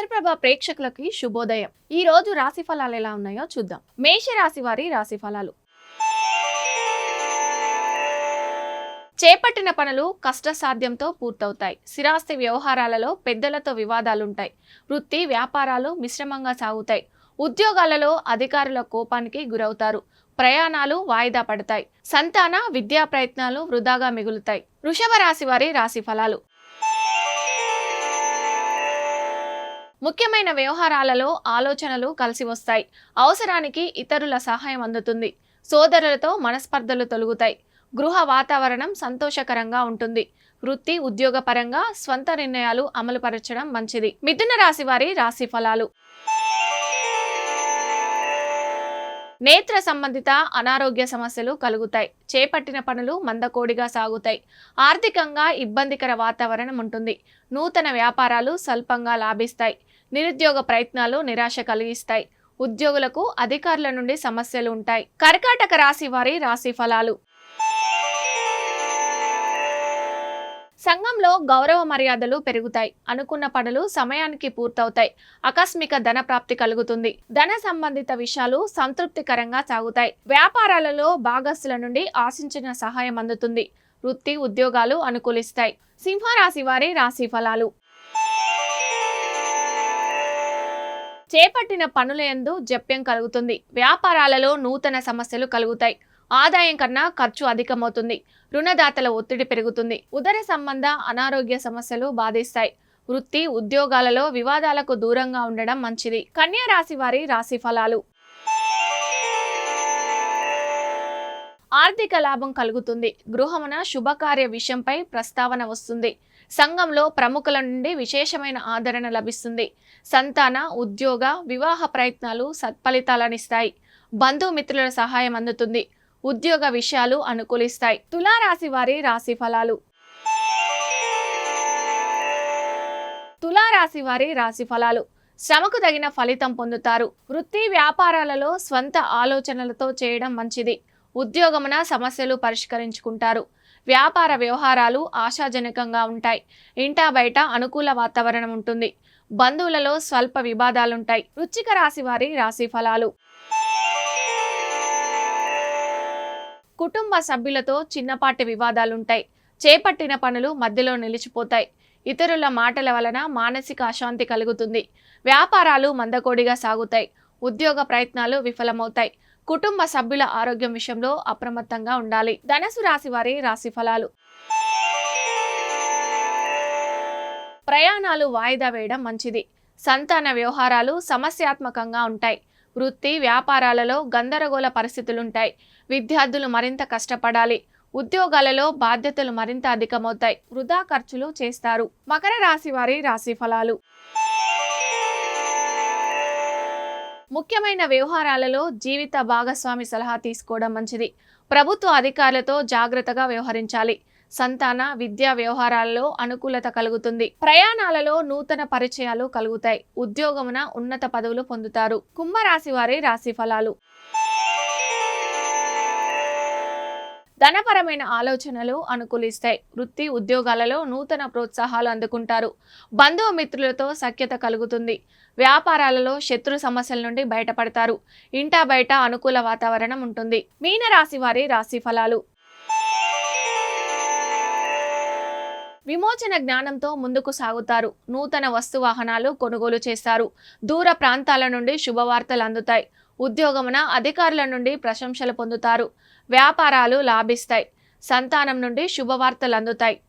చంద్రప్రభ ప్రేక్షకులకి శుభోదయం. ఈ రోజు రాశి ఫలాలు ఎలా ఉన్నాయో చూద్దాం. మేష రాశి వారి రాశి ఫలాలు. చేపట్టిన పనులు కష్టసాధ్యంతో పూర్తవుతాయి. స్థిరాస్తి వ్యవహారాలలో పెద్దలతో వివాదాలుంటాయి. వృత్తి వ్యాపారాలు మిశ్రమంగా సాగుతాయి. ఉద్యోగాలలో అధికారుల కోపానికి గురవుతారు. ప్రయాణాలు వాయిదా పడతాయి. సంతాన విద్యా ప్రయత్నాలు వృధాగా మిగులుతాయి. వృషభ రాశి వారి రాశి ఫలాలు. ముఖ్యమైన వ్యవహారాలలో ఆలోచనలు కలిసి వస్తాయి. అవసరానికి ఇతరుల సహాయం అందుతుంది. సోదరులతో మనస్పర్ధలు తొలుగుతాయి. గృహ వాతావరణం సంతోషకరంగా ఉంటుంది. వృత్తి ఉద్యోగపరంగా స్వంత నిర్ణయాలు అమలుపరచడం మంచిది. మిథున రాశి వారి రాశి ఫలాలు. నేత్ర సంబంధిత అనారోగ్య సమస్యలు కలుగుతాయి. చేపట్టిన పనులు మందకోడిగా సాగుతాయి. ఆర్థికంగా ఇబ్బందికర వాతావరణం ఉంటుంది. నూతన వ్యాపారాలు స్వల్పంగా లాభిస్తాయి. నిరుద్యోగ ప్రయత్నాలు నిరాశ కలిగిస్తాయి. ఉద్యోగులకు అధికారుల నుండి సమస్యలు ఉంటాయి. కర్కాటక రాశి వారి రాశి ఫలాలు. సంఘంలో గౌరవ మర్యాదలు పెరుగుతాయి. అనుకున్న పనులు సమయానికి పూర్తవుతాయి. ఆకస్మిక ధన ప్రాప్తి కలుగుతుంది. ధన సంబంధిత విషయాలు సంతృప్తికరంగా సాగుతాయి. వ్యాపారాలలో భాగస్తుల నుండి ఆశించిన సహాయం అందుతుంది. వృత్తి ఉద్యోగాలు అనుకూలిస్తాయి. సింహరాశి వారి రాశి ఫలాలు. చేపట్టిన పనుల ఎందు జప్యం కలుగుతుంది. వ్యాపారాలలో నూతన సమస్యలు కలుగుతాయి. ఆదాయం కన్నా ఖర్చు అధికమవుతుంది. రుణదాతల ఒత్తిడి పెరుగుతుంది. ఉదర సంబంధ అనారోగ్య సమస్యలు బాధిస్తాయి. వృత్తి ఉద్యోగాలలో వివాదాలకు దూరంగా ఉండడం మంచిది. కన్యా రాశి వారి రాశి ఫలాలు. ఆర్థిక లాభం కలుగుతుంది. గృహమున శుభకార్య విషయంపై ప్రస్తావన వస్తుంది. సంఘంలో ప్రముఖుల నుండి విశేషమైన ఆదరణ లభిస్తుంది. సంతాన ఉద్యోగ వివాహ ప్రయత్నాలు సత్ఫలితాలనిస్తాయి. బంధుమిత్రుల సహాయం అందుతుంది. ఉద్యోగ విషయాలు అనుకూలిస్తాయి. తులారాశి వారి రాశి ఫలాలు. తులారాశి వారి రాశి ఫలాలు. శ్రమకు తగిన ఫలితం పొందుతారు. వృత్తి వ్యాపారాలలో స్వంత ఆలోచనలతో చేయడం మంచిది. ఉద్యోగమున సమస్యలు పరిష్కరించుకుంటారు. వ్యాపార వ్యవహారాలు ఆశాజనకంగా ఉంటాయి. ఇంటా బయట అనుకూల వాతావరణం ఉంటుంది. బంధువులలో స్వల్ప వివాదాలుంటాయి. వృచ్చిక రాశి వారి రాశి ఫలాలు. కుటుంబ సభ్యులతో చిన్నపాటి వివాదాలుంటాయి. చేపట్టిన పనులు మధ్యలో నిలిచిపోతాయి. ఇతరుల మాటల వలన మానసిక అశాంతి కలుగుతుంది. వ్యాపారాలు మందకోడిగా సాగుతాయి. ఉద్యోగ ప్రయత్నాలు విఫలమవుతాయి. కుటుంబ సభ్యుల ఆరోగ్యం విషయంలో అప్రమత్తంగా ఉండాలి. ధనసు రాశి వారి రాశి ఫలాలు. ప్రయాణాలు వాయిదా వేయడం మంచిది. సంతాన వ్యవహారాలు సమస్యాత్మకంగా ఉంటాయి. వృత్తి వ్యాపారాలలో గందరగోళ పరిస్థితులుంటాయి. విద్యార్థులు మరింత కష్టపడాలి. ఉద్యోగాలలో బాధ్యతలు మరింత అధికమవుతాయి. వృధా ఖర్చులు చేస్తారు. మకర రాశి వారి రాశి ఫలాలు. ముఖ్యమైన వ్యవహారాలలో జీవిత భాగస్వామి సలహా తీసుకోవడం మంచిది. ప్రభుత్వ అధికారులతో జాగ్రత్తగా వ్యవహరించాలి. సంతాన విద్యా వ్యవహారాలలో అనుకూలత కలుగుతుంది. ప్రయాణాలలో నూతన పరిచయాలు కలుగుతాయి. ఉద్యోగమున ఉన్నత పదవులు పొందుతారు. కుంభరాశి వారి రాశి ఫలాలు. ధనపరమైన ఆలోచనలు అనుకూలిస్తాయి. వృత్తి ఉద్యోగాలలో నూతన ప్రోత్సాహాలు అందుకుంటారు. బంధుమిత్రులతో సఖ్యత కలుగుతుంది. వ్యాపారాలలో శత్రు సమస్యల నుండి బయటపడతారు. ఇంటా బయట అనుకూల వాతావరణం ఉంటుంది. మీన రాశి వారి రాశి ఫలాలు. విమోచన జ్ఞానంతో ముందుకు సాగుతారు. నూతన వస్తు వాహనాలు కొనుగోలు చేస్తారు. దూర ప్రాంతాల నుండి శుభవార్తలు అందుతాయి. ఉద్యోగమున అధికారుల నుండి ప్రశంసలు పొందుతారు. వ్యాపారాలు లాభిస్తాయి. సంతానం నుండి శుభవార్తలు అందుతాయి.